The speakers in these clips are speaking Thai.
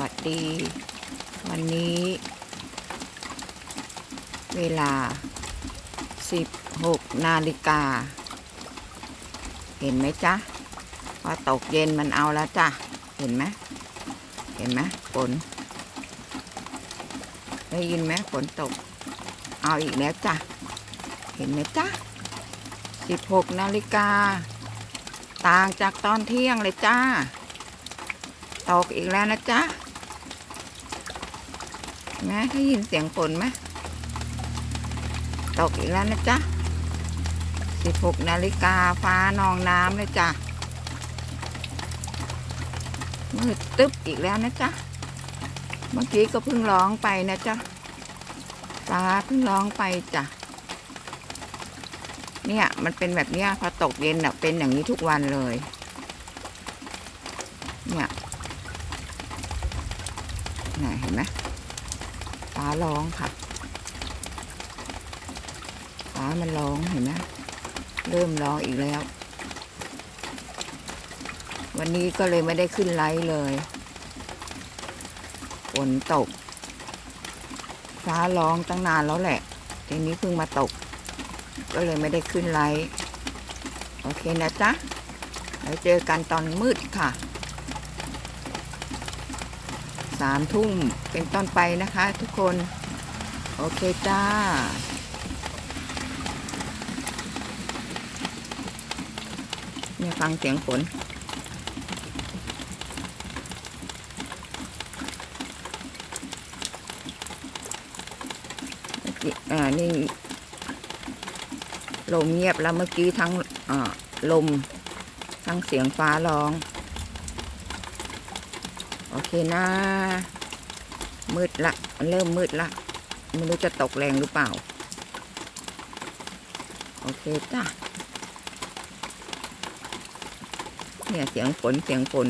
วัสดี วันนี้ เวลา 16 นาฬิกา เห็นไหมจ๊ะพอตกเย็นมันเอาแล้วจ้ะ เห็นไหมเห็นไหมฝนได้ยินไหมฝนตก เอาอีกแล้วจ้ะ เห็นไหมจ๊ะ 16 นาฬิกา ต่างจากตอนเที่ยงเลยจ้า ตกอีกแล้วนะจ๊ะ นไหมได้ยินเสียงฝนไหมตกอีกแล้วนะจ๊ะ 16 นาฬิกาฟ้านองน้ำเลยจ้ะ มืดตึ๊บอีกแล้วนะจ๊ะ เมื่อกี้ก็เพิ่งร้องไปนะจ๊ะฟ้าเพิ่งร้องไปจ้ะ เนี่ยมันเป็นแบบเนี้ยพอตกเย็นอะเป็นอย่างนี้ทุกวันเลย เนี่ยเนี่ยเห็นไหม ฟ้าร้องค่ะ ฟ้ามันร้องเห็นไหมเริ่มร้องอีกแล้ว วันนี้ก็เลยไม่ได้ขึ้นไลฟ์เลยฝนตก ฟ้าร้องตั้งนานแล้วแหละทีนี้เพิ่งมาตก ก็เลยไม่ได้ขึ้นไลฟ์โอเคนะจ๊ะแล้วเจอกันตอนมืดค่ะ สามทุ่มเป็นต้นไปนะคะทุกคน โอเคจ้าเนี่ยฟังเสียงฝนอ่านี่ลมเงียบแล้วเมื่อกี้ทั้งลม ทั้งเสียงฟ้าร้อง โอเคนะ มืดละมันเริ่มมืดละ ไม่รู้จะตกแรงหรือเปล่า โอเคจ้ะ เนี่ยเสียงฝนเสียงฝน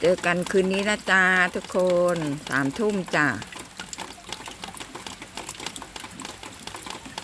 เจอกันคืนนี้นะจ้าทุกคนสามทุ่มจ้า